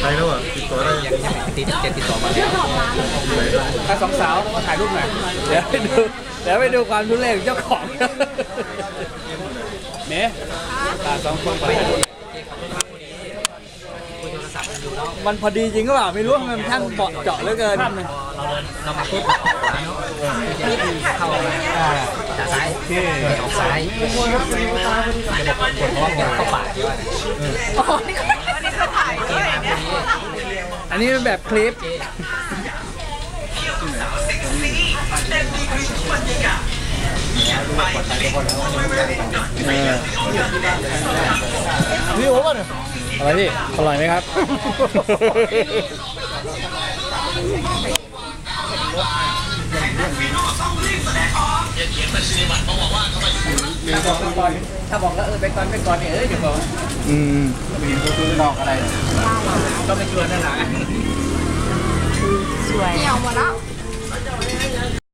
ใครแล้วอะติดต่อได้ยังติดติดต่อมาแล้วถ้าสองสาวมาถ่ายรูปหน่อยเดี๋ยวไปดูเดี๋ยวไปดูความทุเรศของเจ้าของเนี่ยตาสองคนไปมันพอดีจริงก็เปล่าไม่รู้มันช่งเบาะเจาะเหลือเกินเราเดินเรามาปุ๊บออกขวาเนาะ จะได้เข้ามาจากซ้ายออกซ้ายจะบอกกดเพราะว่าเป็นเข้าปากเยอะนะอ๋อนี่อันนี้เขาถ่ายด้วยเนี่ยอันนี้เป็นแบบคลิปพี่โอ้ป่ะเนี่ยอะไรพี่อร่อยไหมครับ ถ้าบอกแล้วเออไปก่อนไปก่อนเนี่ยเออเดี๋ยวบอกอืมดอกอะไร ก็ไม่ชวนนั่นแหละสวยเหี่ยวหมดแล้ว